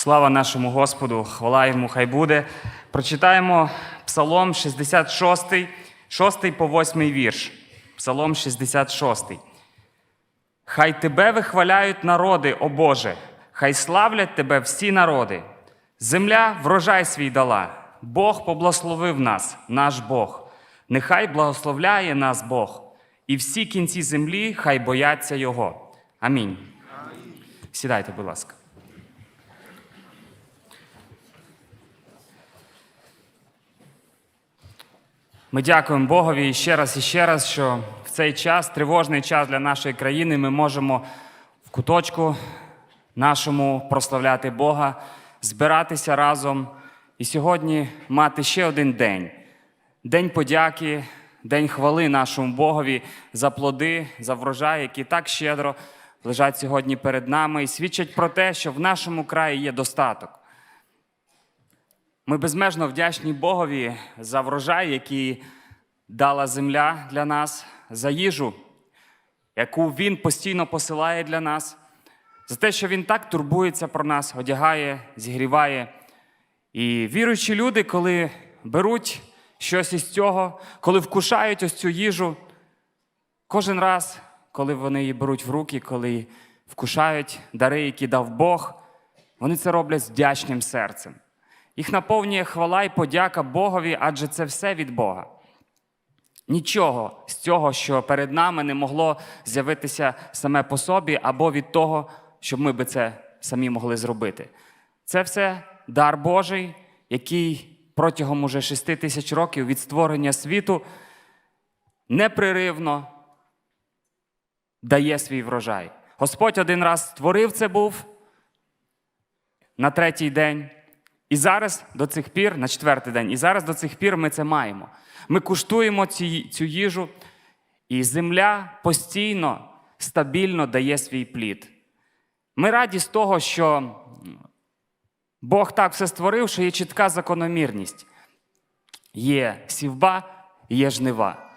Слава нашому Господу, хвала йому, хай буде. Прочитаємо Псалом 66, 6 по 8 вірш. Псалом 66. Хай тебе вихваляють народи, о Боже, хай славлять тебе всі народи. Земля врожай свій дала, Бог поблагословив нас, наш Бог. Нехай благословляє нас Бог, і всі кінці землі хай бояться Його. Амінь. Сідайте, будь ласка. Ми дякуємо Богові ще раз і ще раз, що в цей час, тривожний час для нашої країни, ми можемо в куточку нашому прославляти Бога, збиратися разом і сьогодні мати ще один день день подяки, день хвали нашому Богові за плоди, за врожай, які так щедро лежать сьогодні перед нами і свідчать про те, що в нашому краї є достаток. Ми безмежно вдячні Богові за врожай, який дала земля для нас, за їжу, яку Він постійно посилає для нас, за те, що Він так турбується про нас, одягає, зігріває. І віруючі люди, коли беруть щось із цього, коли вкушають ось цю їжу, кожен раз, коли вони її беруть в руки, коли вкушають дари, які дав Бог, вони це роблять з вдячним серцем. Їх наповнює хвала і подяка Богові, адже це все від Бога. Нічого з цього, що перед нами не могло з'явитися саме по собі, або від того, щоб ми би це самі могли зробити. Це все дар Божий, який протягом уже шести тисяч років від створення світу непреривно дає свій врожай. Господь один раз створив це був на третій день. І зараз до цих пір, на четвертий день, і зараз до цих пір ми це маємо. Ми куштуємо ці, цю їжу, і земля постійно, стабільно дає свій плід. Ми раді з того, що Бог так все створив, що є чітка закономірність. Є сівба, є жнива.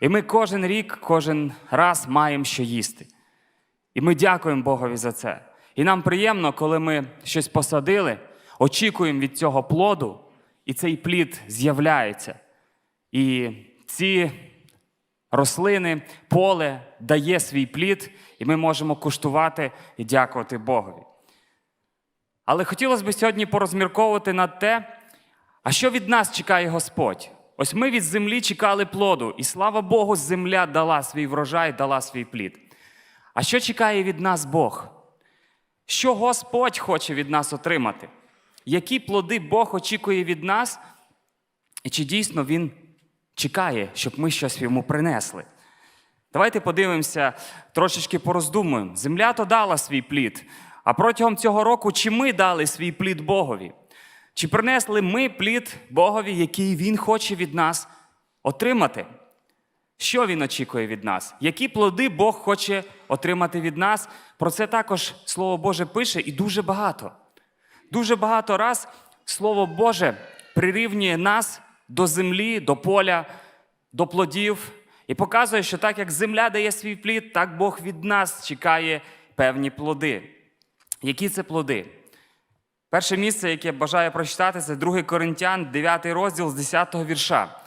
І ми кожен рік, кожен раз маємо що їсти. І ми дякуємо Богові за це. І нам приємно, коли ми щось посадили, очікуємо від цього плоду, і цей плід з'являється. І ці рослини, поле дає свій плід, і ми можемо куштувати і дякувати Богові. Але хотілося б сьогодні порозмірковувати над те, а що від нас чекає Господь? Ось ми від землі чекали плоду, і слава Богу, земля дала свій врожай, дала свій плід. А що чекає від нас Бог? Що Господь хоче від нас отримати? Які плоди Бог очікує від нас? І чи дійсно Він чекає, щоб ми щось йому принесли? Давайте подивимося, трошечки пороздумуємо. Земля то дала свій плід. А протягом цього року чи ми дали свій плід Богові? Чи принесли ми плід Богові, який Він хоче від нас отримати? Що Він очікує від нас? Які плоди Бог хоче отримати від нас? Про це також Слово Боже пише і дуже багато. Дуже багато раз Слово Боже прирівнює нас до землі, до поля, до плодів і показує, що так як земля дає свій плід, так Бог від нас чекає певні плоди. Які це плоди? Перше місце, яке бажаю прочитати, це 2 Коринтян, 9 розділ з 10 вірша.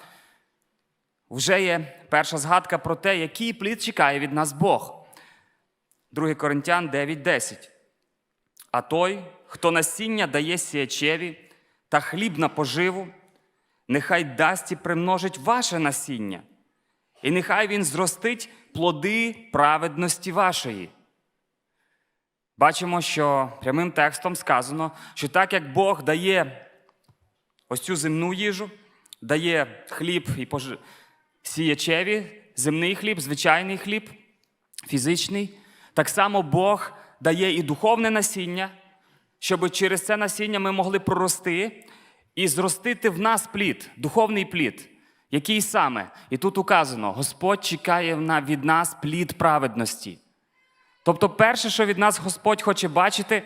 Вже є перша згадка про те, який плід чекає від нас Бог. 2 Коринтян 9:10. А той, хто насіння дає сіячеві та хліб на поживу, нехай дасть і примножить ваше насіння, і нехай він зростить плоди праведності вашої. Бачимо, що прямим текстом сказано, що так як Бог дає ось цю земну їжу, дає хліб і пож... сіячеві, земний хліб, звичайний хліб, фізичний, так само Бог дає і духовне насіння, щоб через це насіння ми могли прорости і зростити в нас плід, духовний плід. Який саме? І тут указано: Господь чекає від нас плід праведності. Тобто, перше, що від нас Господь хоче бачити,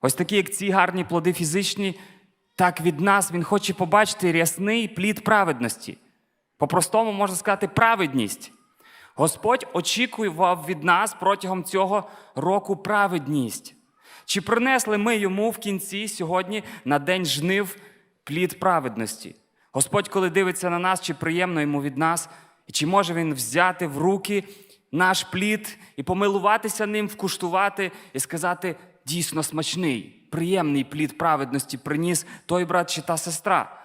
ось такі, як ці гарні плоди фізичні, так від нас Він хоче побачити рясний плід праведності. По-простому можна сказати, праведність. Господь очікував від нас протягом цього року праведність. Чи принесли ми йому в кінці сьогодні на день жнив плід праведності? Господь, коли дивиться на нас, чи приємно йому від нас, і чи може він взяти в руки наш плід і помилуватися ним, вкуштувати і сказати дійсно смачний, приємний плід праведності приніс той брат чи та сестра.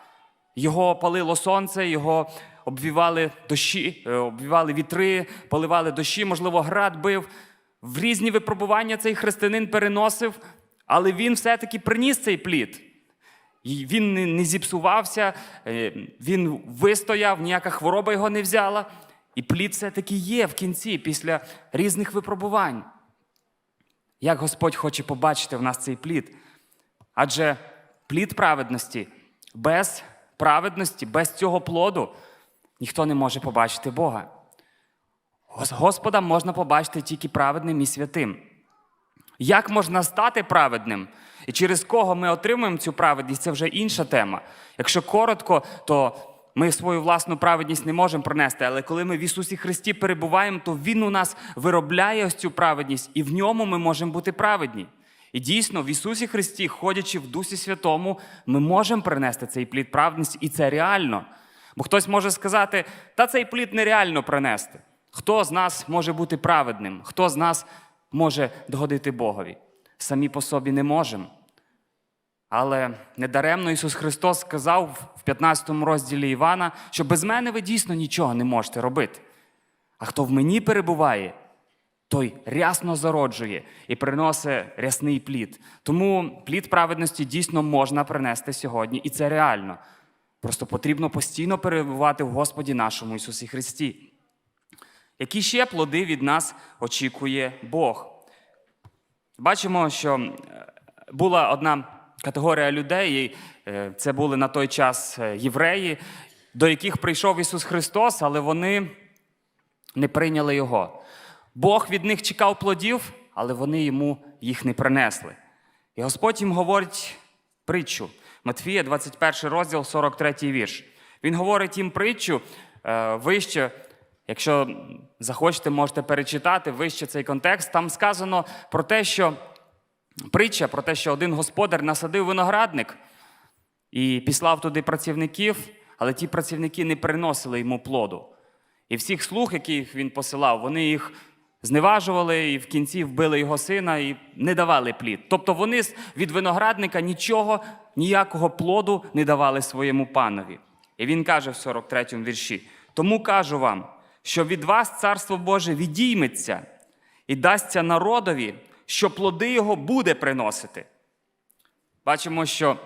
Його палило сонце, його обвівали дощі, е, обвівали вітри, поливали дощі, можливо, град бив. В різні випробування цей християнин переносив, але він все-таки приніс цей плід. І він не, зіпсувався, е, він вистояв, ніяка хвороба його не взяла. І плід все-таки є в кінці, після різних випробувань. Як Господь хоче побачити в нас цей плід? Адже плід праведності без праведності, без цього плоду ніхто не може побачити Бога. Гос- Господа можна побачити тільки праведним і святим. Як можна стати праведним? І через кого ми отримуємо цю праведність, це вже інша тема. Якщо коротко, то ми свою власну праведність не можемо пронести, але коли ми в Ісусі Христі перебуваємо, то Він у нас виробляє ось цю праведність, і в ньому ми можемо бути праведні. І дійсно, в Ісусі Христі, ходячи в Дусі Святому, ми можемо принести цей плід праведності, і це реально. Бо хтось може сказати, та цей плід нереально принести. Хто з нас може бути праведним? Хто з нас може догодити Богові? Самі по собі не можемо. Але недаремно Ісус Христос сказав в 15 розділі Івана, що без мене ви дійсно нічого не можете робити. А хто в мені перебуває, той рясно зароджує і приносить рясний плід. Тому плід праведності дійсно можна принести сьогодні, і це реально. Просто потрібно постійно перебувати в Господі нашому Ісусі Христі. Які ще плоди від нас очікує Бог? Бачимо, що е, була одна категорія людей, і е, це були на той час е, євреї, до яких прийшов Ісус Христос, але вони не прийняли Його. Бог від них чекав плодів, але вони йому їх не принесли. І Господь їм говорить притчу. Матфія, 21 розділ, 43 вірш. Він говорить їм притчу вище. Якщо захочете, можете перечитати вище цей контекст. Там сказано про те, що притча про те, що один господар насадив виноградник і післав туди працівників, але ті працівники не приносили йому плоду. І всіх слуг, яких він посилав, вони їх зневажували і в кінці вбили його сина і не давали плід. Тобто вони від виноградника нічого, ніякого плоду не давали своєму панові. І він каже в 43-му вірші: Тому кажу вам, що від вас царство Боже відійметься і дасться народові, що плоди його буде приносити. Бачимо, що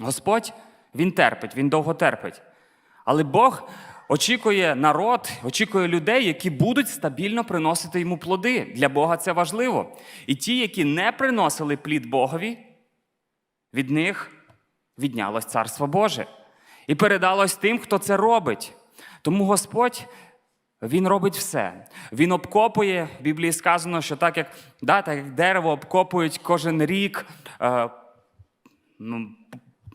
Господь Він терпить, Він довго терпить. Але Бог очікує народ, очікує людей, які будуть стабільно приносити йому плоди. Для Бога це важливо. І ті, які не приносили плід Богові, від них віднялось Царство Боже. І передалось тим, хто це робить. Тому Господь. Він робить все. Він обкопує. В Біблії сказано, що так як, да, так як дерево обкопують кожен рік, е, ну,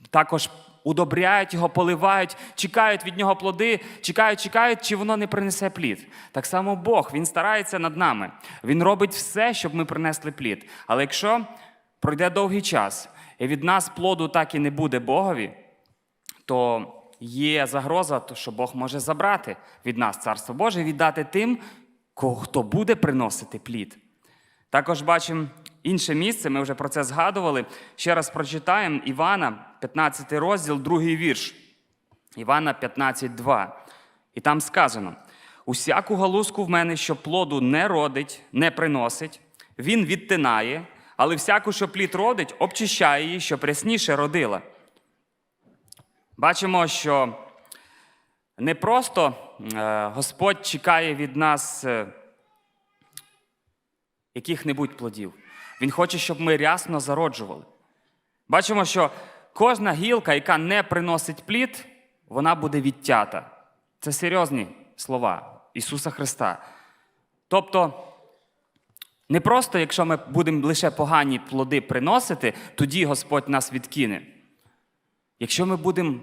також удобряють його, поливають, чекають від нього плоди, чекають, чекають, чи воно не принесе плід. Так само Бог, Він старається над нами. Він робить все, щоб ми принесли плід. Але якщо пройде довгий час, і від нас плоду так і не буде Богові, то є загроза, що Бог може забрати від нас Царство Боже і віддати тим, хто буде приносити плід. Також бачимо інше місце, ми вже про це згадували. Ще раз прочитаємо Івана, 15 розділ, другий вірш. Івана 15,2. І там сказано: усяку галузку в мене, що плоду не родить, не приносить, він відтинає, але всяку, що плід родить, обчищає її, щоб рясніше родила. Бачимо, що не просто е, Господь чекає від нас е, яких-небудь плодів. Він хоче, щоб ми рясно зароджували. Бачимо, що кожна гілка, яка не приносить плід, вона буде відтята. Це серйозні слова Ісуса Христа. Тобто, не просто, якщо ми будемо лише погані плоди приносити, тоді Господь нас відкине. Якщо ми будемо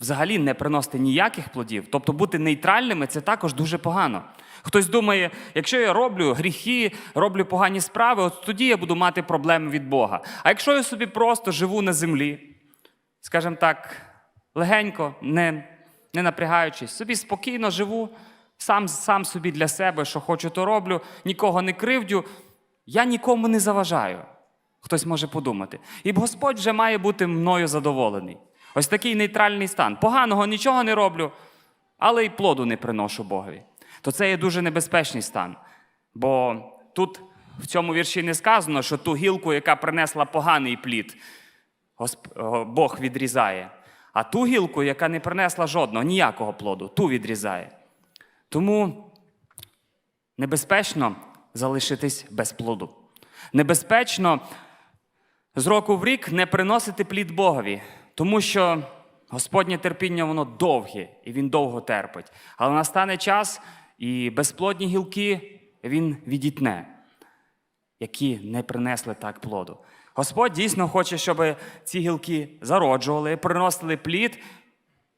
взагалі не приносити ніяких плодів, тобто бути нейтральними, це також дуже погано. Хтось думає, якщо я роблю гріхи, роблю погані справи, от тоді я буду мати проблеми від Бога. А якщо я собі просто живу на землі, скажімо так, легенько, не, не напрягаючись, собі спокійно живу, сам, сам собі для себе, що хочу, то роблю, нікого не кривдю, я нікому не заважаю. Хтось може подумати. І Господь вже має бути мною задоволений. Ось такий нейтральний стан. Поганого нічого не роблю, але й плоду не приношу Богові. То це є дуже небезпечний стан. Бо тут в цьому вірші не сказано, що ту гілку, яка принесла поганий плід, Бог відрізає. А ту гілку, яка не принесла жодного, ніякого плоду, ту відрізає. Тому небезпечно залишитись без плоду. Небезпечно з року в рік не приносити плід Богові, тому що Господнє терпіння воно довге і він довго терпить. Але настане час, і безплодні гілки він відітне, які не принесли так плоду. Господь дійсно хоче, щоб ці гілки зароджували, приносили плід,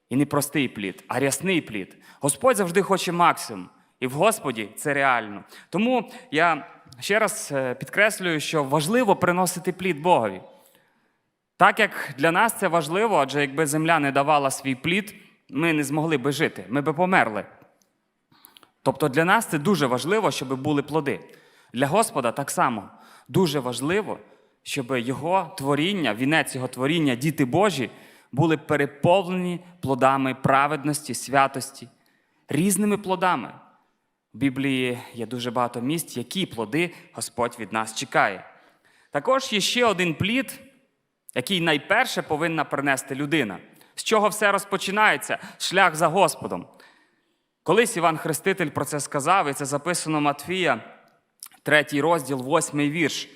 і не простий плід, а рясний плід. Господь завжди хоче максимум. І в Господі це реально. Тому я ще раз е, підкреслюю, що важливо приносити плід Богові. Так як для нас це важливо, адже якби земля не давала свій плід, ми не змогли би жити, ми би померли. Тобто для нас це дуже важливо, щоб були плоди. Для Господа так само дуже важливо, щоб його творіння, вінець його творіння, діти Божі, були переповнені плодами праведності, святості, різними плодами. Біблії є дуже багато місць, які плоди Господь від нас чекає. Також є ще один плід, який найперше повинна принести людина. З чого все розпочинається? Шлях за Господом. Колись Іван Хреститель про це сказав, і це записано Матфія, третій розділ, восьмий вірш.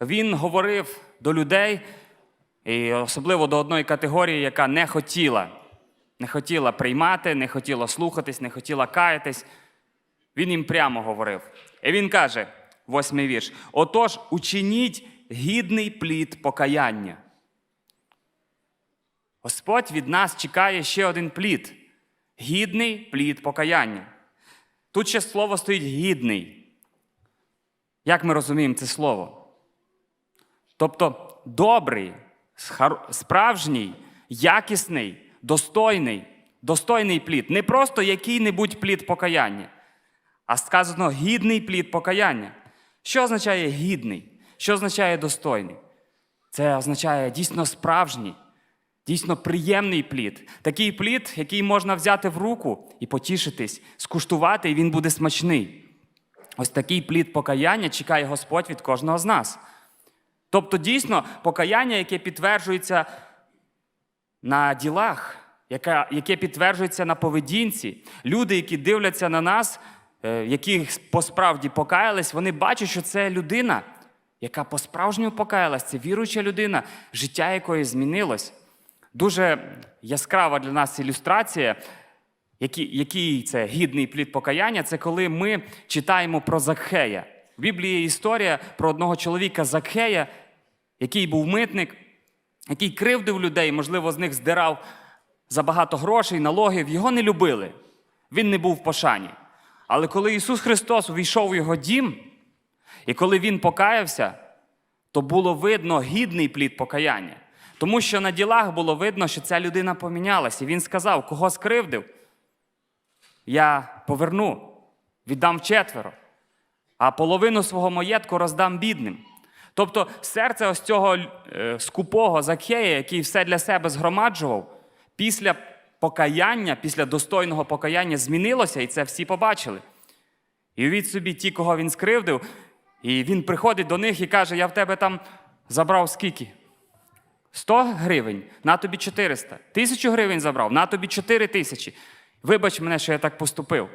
Він говорив до людей, і особливо до одної категорії, яка не хотіла, не хотіла приймати, не хотіла слухатись, не хотіла каятись. Він їм прямо говорив. І він каже, восьмий вірш: Отож, учиніть гідний плід покаяння. Господь від нас чекає ще один плід гідний плід покаяння. Тут ще слово стоїть гідний. Як ми розуміємо це слово? Тобто добрий, справжній, якісний, достойний, достойний плід. Не просто який-небудь плід покаяння, а сказано гідний плід покаяння. Що означає гідний? Що означає достойний? Це означає дійсно справжній, дійсно приємний плід. Такий плід, який можна взяти в руку і потішитись, скуштувати, і він буде смачний. Ось такий плід покаяння чекає Господь від кожного з нас. Тобто, дійсно, покаяння, яке підтверджується на ділах, яке, підтверджується на поведінці. Люди, які дивляться на нас, які по-справді покаялись, вони бачать, що це людина, яка по-справжньому покаялась, це віруюча людина, життя якої змінилось. Дуже яскрава для нас ілюстрація, який, це гідний плід покаяння, це коли ми читаємо про Закхея. В Біблії є історія про одного чоловіка Закхея, який був митник, який кривдив людей, можливо, з них здирав забагато грошей, налогів. Його не любили. Він не був в пошані. Але коли Ісус Христос увійшов у його дім, і коли Він покаявся, то було видно гідний плід покаяння. Тому що на ділах було видно, що ця людина помінялася. І він сказав, кого скривдив, я поверну, віддам четверо, а половину свого маєтку роздам бідним. Тобто серце ось цього е, скупого Закхея, який все для себе згромаджував, після покаяння, після достойного покаяння змінилося, і це всі побачили. І уявіть собі, ті, кого він скривдив, і він приходить до них і каже: Я в тебе там забрав скільки? 100 гривень, на тобі 400. Тисячу гривень забрав, на тобі 4 тисячі. Вибач мене, що я так поступив.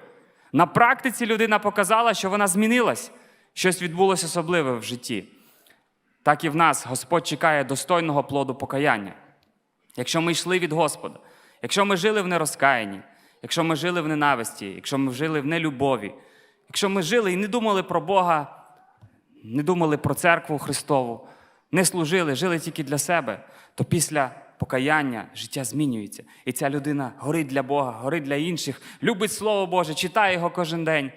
На практиці людина показала, що вона змінилась, щось відбулося особливе в житті. Так і в нас Господь чекає достойного плоду покаяння. Якщо ми йшли від Господа, якщо ми жили в нерозкаянні, якщо ми жили в ненависті, якщо ми жили в нелюбові, якщо ми жили і не думали про Бога, не думали про церкву Христову, не служили, жили тільки для себе, то після покаяння, життя змінюється. І ця людина горить для Бога, горить для інших, любить Слово Боже, читає його кожен день.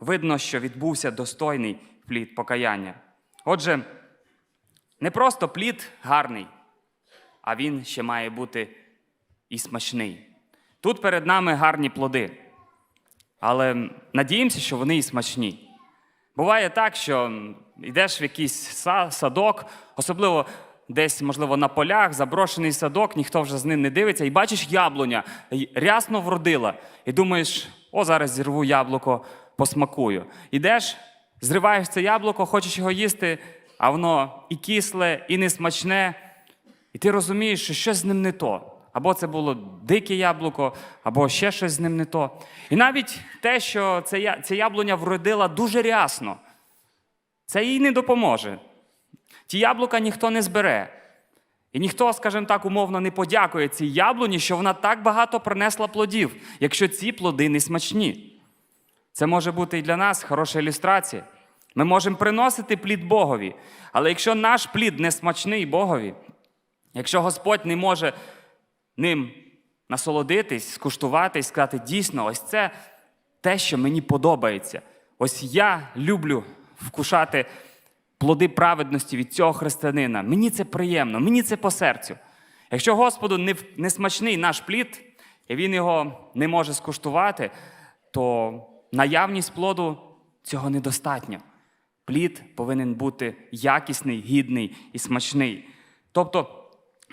Видно, що відбувся достойний плід покаяння. Отже, не просто плід гарний, а він ще має бути і смачний. Тут перед нами гарні плоди, але надіємося, що вони і смачні. Буває так, що йдеш в якийсь садок, особливо десь, можливо, на полях, заброшений садок, ніхто вже з ним не дивиться, і бачиш яблуня, рясно вродила, і думаєш, о, зараз зірву яблуко, посмакую. Ідеш, зриваєш це яблуко, хочеш його їсти, а воно і кисле, і несмачне, і ти розумієш, що щось з ним не то. Або це було дике яблуко, або ще щось з ним не то. І навіть те, що це, яблуня вродила дуже рясно, це їй не допоможе. Ті яблука ніхто не збере. І ніхто, скажімо так, умовно не подякує цій яблуні, що вона так багато принесла плодів, якщо ці плоди не смачні. Це може бути і для нас хороша ілюстрація. Ми можемо приносити плід Богові, але якщо наш плід не смачний Богові, якщо Господь не може ним насолодитись, скуштувати і сказати, дійсно, ось це те, що мені подобається. Ось я люблю вкушати плоди праведності від цього християнина. Мені це приємно, мені це по серцю. Якщо Господу не, не смачний наш плід, і він його не може скуштувати, то наявність плоду цього недостатньо. Плід повинен бути якісний, гідний і смачний. Тобто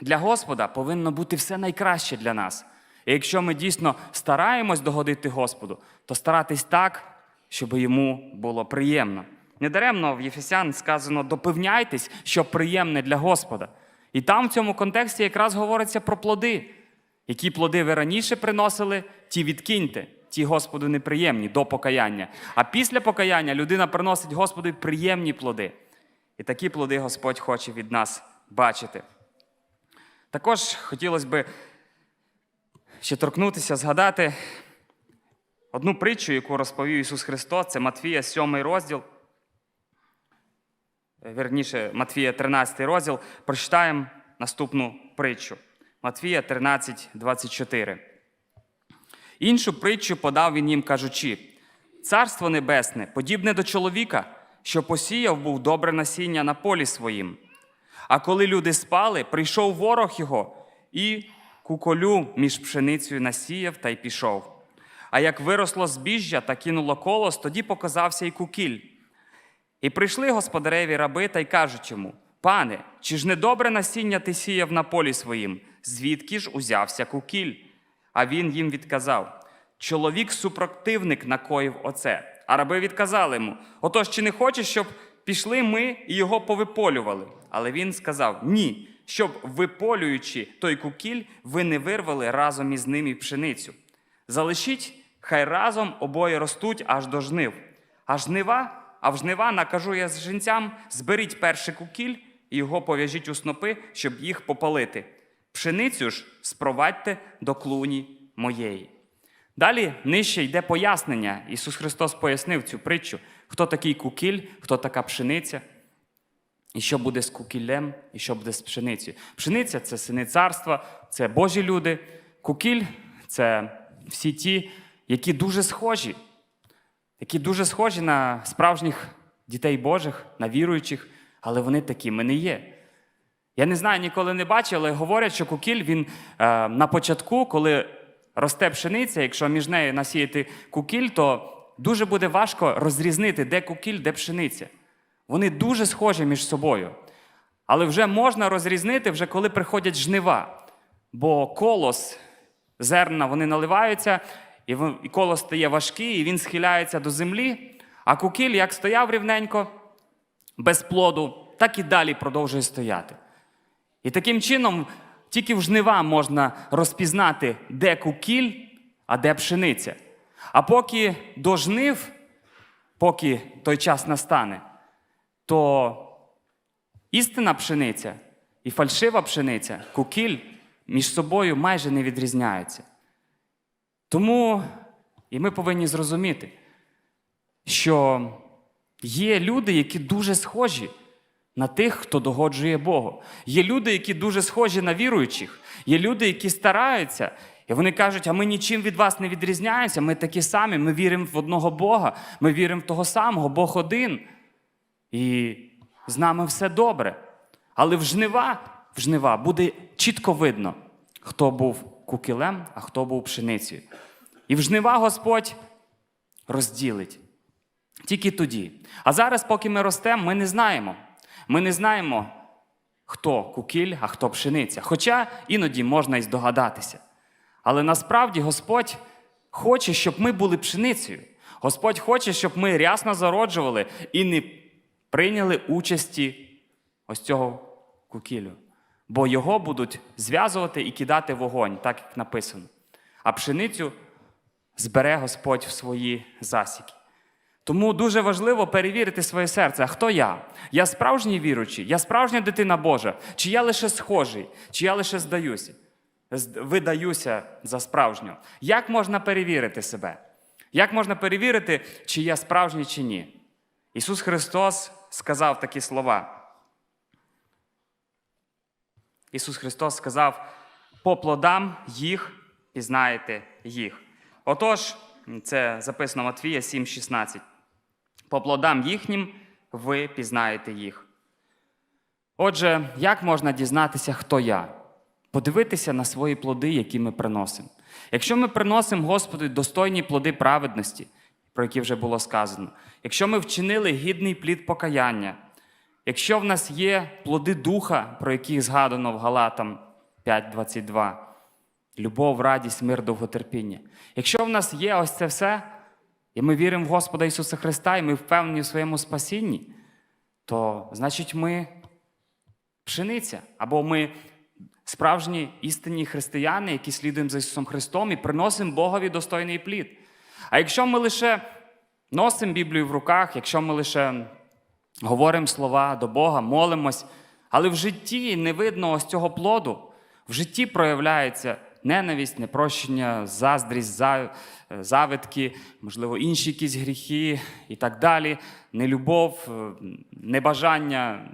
для Господа повинно бути все найкраще для нас. І якщо ми дійсно стараємось догодити Господу, то старатись так, щоб йому було приємно. Недаремно в Єфесян сказано допевняйтесь, що приємне для Господа. І там в цьому контексті якраз говориться про плоди. Які плоди ви раніше приносили, ті відкиньте, ті Господу неприємні до покаяння. А після покаяння людина приносить Господу приємні плоди. І такі плоди Господь хоче від нас бачити. Також хотілося б ще торкнутися, згадати одну притчу, яку розповів Ісус Христос, це Матфія, 7 розділ. Е, Вірніше, Матфія, 13 розділ. Прочитаємо наступну притчу. Матфія 13, 24. Іншу притчу подав він їм, кажучи: Царство Небесне, подібне до чоловіка, що посіяв був добре насіння на полі своїм. А коли люди спали, прийшов ворог його і куколю між пшеницею насіяв та й пішов. А як виросло збіжжя та кинуло колос, тоді показався й кукіль. І прийшли господареві раби та й кажуть йому: Пане, чи ж не добре насіння ти сіяв на полі своїм? Звідки ж узявся кукіль? А він їм відказав: Чоловік супротивник накоїв оце. А раби відказали йому: Отож, чи не хочеш, щоб пішли ми і його повиполювали? Але він сказав: Ні, щоб, виполюючи той кукіль, ви не вирвали разом із ним і пшеницю. Залишіть, хай разом обоє ростуть аж до жнив. А жнива, а в жнива накажу я жінцям, зберіть перший кукіль і його пов'яжіть у снопи, щоб їх попалити. Пшеницю ж спровадьте до клуні моєї. Далі нижче йде пояснення. Ісус Христос пояснив цю притчу, хто такий кукіль, хто така пшениця, і що буде з кукілем, і що буде з пшеницею. Пшениця це сини царства, це Божі люди. Кукіль це всі ті, які дуже схожі, які дуже схожі на справжніх дітей Божих, на віруючих, але вони такими не є. Я не знаю, ніколи не бачив, але говорять, що кукіль він е, на початку, коли росте пшениця, якщо між нею насіяти кукіль, то дуже буде важко розрізнити, де кукіль, де пшениця. Вони дуже схожі між собою. Але вже можна розрізнити, вже коли приходять жнива. Бо колос, зерна, вони наливаються, і колос стає важкий, і він схиляється до землі, а кукіль, як стояв рівненько, без плоду, так і далі продовжує стояти. І таким чином тільки в жнива можна розпізнати, де кукіль, а де пшениця. А поки до жнив, поки той час настане, то істинна пшениця і фальшива пшениця, кукіль між собою майже не відрізняються. Тому і ми повинні зрозуміти, що є люди, які дуже схожі на тих, хто догоджує Богу. Є люди, які дуже схожі на віруючих, є люди, які стараються. І вони кажуть, а ми нічим від вас не відрізняємося, ми такі самі, ми віримо в одного Бога, ми віримо в того самого, Бог один. І з нами все добре. Але в жнива, в жнива буде чітко видно, хто був кукілем, а хто був пшеницею. І в жнива Господь розділить. Тільки тоді. А зараз, поки ми ростемо, ми не знаємо. Ми не знаємо, хто кукіль, а хто пшениця. Хоча іноді можна і здогадатися. Але насправді Господь хоче, щоб ми були пшеницею. Господь хоче, щоб ми рясно зароджували і не прийняли участі ось цього кукілю. Бо його будуть зв'язувати і кидати вогонь, так як написано. А пшеницю збере Господь в свої засіки. Тому дуже важливо перевірити своє серце. А хто я? Я справжній віручий, я справжня дитина Божа, чи я лише схожий, чи я лише здаюся, видаюся за справжнього. Як можна перевірити себе? Як можна перевірити, чи я справжній, чи ні? Ісус Христос сказав такі слова. Ісус Христос сказав: по плодам їх пізнаєте їх. Отож, це записано Матвія 7,16. По плодам їхнім ви пізнаєте їх. Отже, як можна дізнатися, хто я? Подивитися на свої плоди, які ми приносимо. Якщо ми приносимо Господу достойні плоди праведності, про які вже було сказано, якщо ми вчинили гідний плід покаяння, якщо в нас є плоди духа, про які згадано в Галатам 5.22, любов, радість, мир, довготерпіння. Якщо в нас є ось це все, і ми віримо в Господа Ісуса Христа, і ми впевнені в своєму спасінні, то значить ми пшениця, або ми справжні істинні християни, які слідуємо за Ісусом Христом і приносимо Богові достойний плід. А якщо ми лише носимо Біблію в руках, якщо ми лише говоримо слова до Бога, молимось, але в житті не видно ось цього плоду, в житті проявляється ненависть, непрощення, заздрість, за- завидки, можливо, інші якісь гріхи і так далі, нелюбов, небажання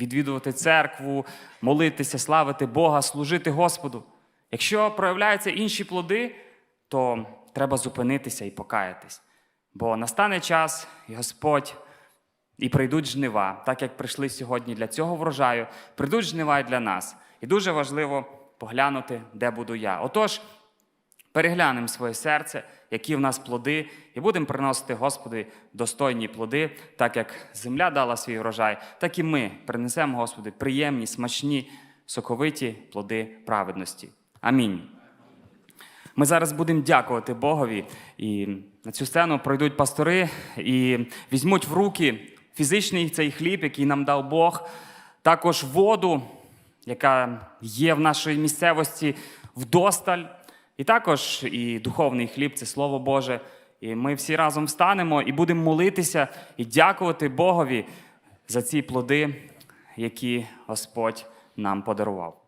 відвідувати церкву, молитися, славити Бога, служити Господу. Якщо проявляються інші плоди, то треба зупинитися і покаятись. Бо настане час, і Господь, і прийдуть жнива, так як прийшли сьогодні для цього врожаю, прийдуть жнива і для нас. І дуже важливо поглянути, де буду я. Отож, переглянемо своє серце, які в нас плоди, і будемо приносити Господи достойні плоди, так як земля дала свій врожай, так і ми принесемо Господи приємні, смачні, соковиті плоди праведності. Амінь. Ми зараз будемо дякувати Богові, і на цю сцену пройдуть пастори і візьмуть в руки фізичний цей хліб, який нам дав Бог, також воду, яка є в нашій місцевості вдосталь, і також і духовний хліб це Слово Боже. І ми всі разом встанемо і будемо молитися і дякувати Богові за ці плоди, які Господь нам подарував.